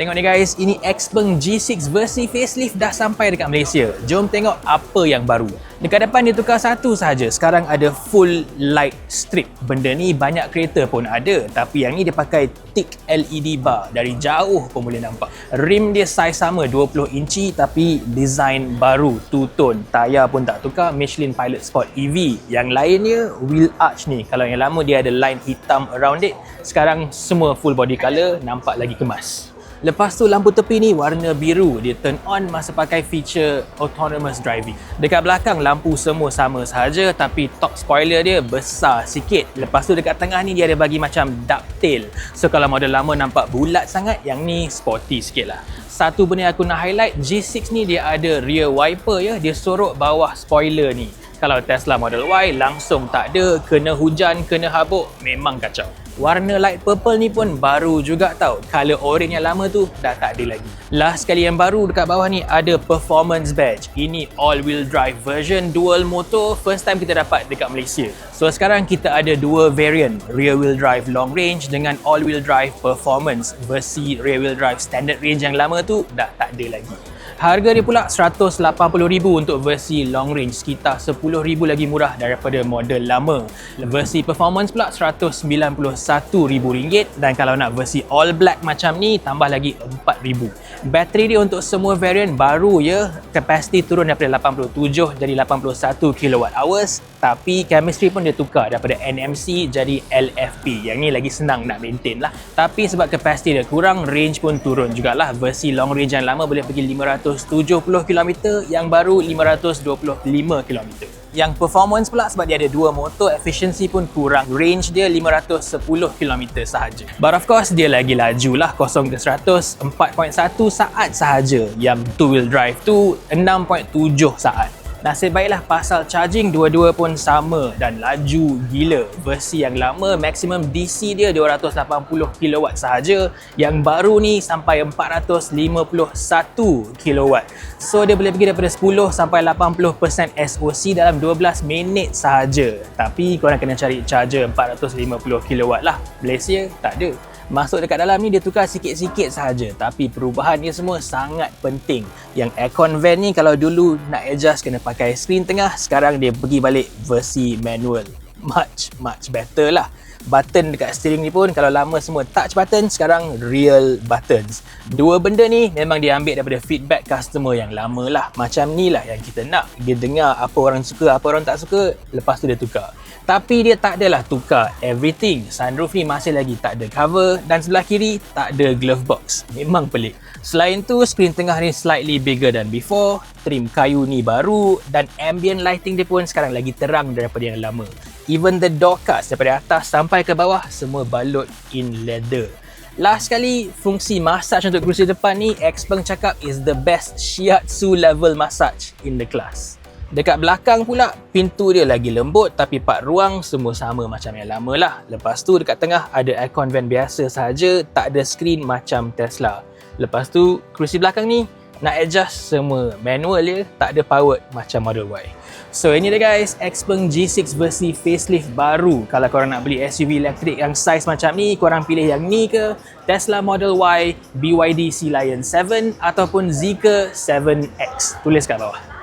Tengok ni guys, ini Xpeng G6 versi facelift dah sampai dekat Malaysia. Jom tengok apa yang baru. Dekat depan dia tukar satu sahaja. Sekarang ada full light strip. Benda ni banyak kereta pun ada. Tapi yang ni dia pakai thick LED bar. Dari jauh pun boleh nampak. Rim dia saiz sama 20 inci tapi design baru. Two tone. Tayar pun tak tukar. Michelin Pilot Sport EV. Yang lainnya wheel arch ni. Kalau yang lama dia ada line hitam around it. Sekarang semua full body color. Nampak lagi kemas. Lepas tu lampu tepi ni warna biru. Dia turn on masa pakai feature autonomous driving. Dekat belakang lampu semua sama sahaja tapi top spoiler dia besar sikit. Lepas tu dekat tengah ni dia ada bagi macam ducktail. So kalau model lama nampak bulat sangat, yang ni sporty sikit lah. Satu benda yang aku nak highlight, G6 ni dia ada rear wiper ya. Dia sorok bawah spoiler ni. Kalau Tesla Model Y langsung tak ada, kena hujan, kena habuk, memang kacau. Warna light purple ni pun baru juga tau. Color orange yang lama tu dah tak ada lagi. Last sekali yang baru dekat bawah ni ada performance badge. Ini all wheel drive version dual motor first time kita dapat dekat Malaysia. So sekarang kita ada dua variant, rear wheel drive long range dengan all wheel drive performance. Versi rear wheel drive standard range yang lama tu dah tak ada lagi. Harga dia pula RM180,000 untuk versi long range sekitar RM10,000 lagi murah daripada model lama. Versi performance pula RM191,000 dan kalau nak versi all black macam ni tambah lagi RM4,000. Bateri dia untuk semua variant baru ya. Kapasiti turun daripada 87 jadi 81 kWh tapi chemistry pun dia tukar daripada NMC jadi LFP. Yang ni lagi senang nak maintain lah. Tapi sebab kapasiti dia kurang, range pun turun jugalah. Versi long range yang lama boleh pergi 500 570 km, yang baru 525 km. Yang performance pula sebab dia ada dua motor, efficiency pun kurang. Range dia 510 km sahaja. But of course, dia lagi laju lah 0 ke 100 4.1 saat sahaja. Yang two wheel drive tu 6.7 saat. Nasib baiklah pasal charging dua-dua pun sama dan laju gila. Versi yang lama maximum DC dia 280 kW sahaja. Yang baru ni sampai 451 kW. So dia boleh pergi daripada 10 sampai 80% SOC dalam 12 minit sahaja. Tapi korang kena cari charger 450 kW lah. Malaysia tak ada. Masuk dekat dalam ni dia tukar sikit-sikit sahaja tapi perubahan dia semua sangat penting. Yang aircon vent ni kalau dulu nak adjust kena pakai screen tengah, sekarang dia pergi balik versi manual. Much much better lah. Button dekat steering ni pun kalau lama semua touch button, sekarang real buttons. Dua benda ni memang dia ambil daripada feedback customer yang lama lah. Macam ni lah yang kita nak. Dia dengar apa orang suka, apa orang tak suka, lepas tu dia tukar. Tapi dia tak adalah tukar everything. Sunroof ni masih lagi tak ada cover dan sebelah kiri tak ada glove box. Memang pelik. Selain tu, skrin tengah ni slightly bigger than before. Trim kayu ni baru dan ambient lighting dia pun sekarang lagi terang daripada yang lama. Even the door cards daripada atas sampai ke bawah semua balut in leather. Last sekali, fungsi massage untuk kerusi depan ni, Xpeng cakap is the best shiatsu level massage in the class. Dekat belakang pula, pintu dia lagi lembut tapi part ruang semua sama macam yang lama lah. Lepas tu dekat tengah ada aircon vent biasa sahaja, tak ada screen macam Tesla. Lepas tu, kerusi belakang ni nak adjust semua manual dia, tak ada powered macam Model Y. So ini dia guys, Xpeng G6 versi facelift baru. Kalau korang nak beli SUV elektrik yang size macam ni, korang pilih yang ni ke Tesla Model Y, BYD Sea Lion 7 ataupun Zeekr 7X. Tulis kat bawah.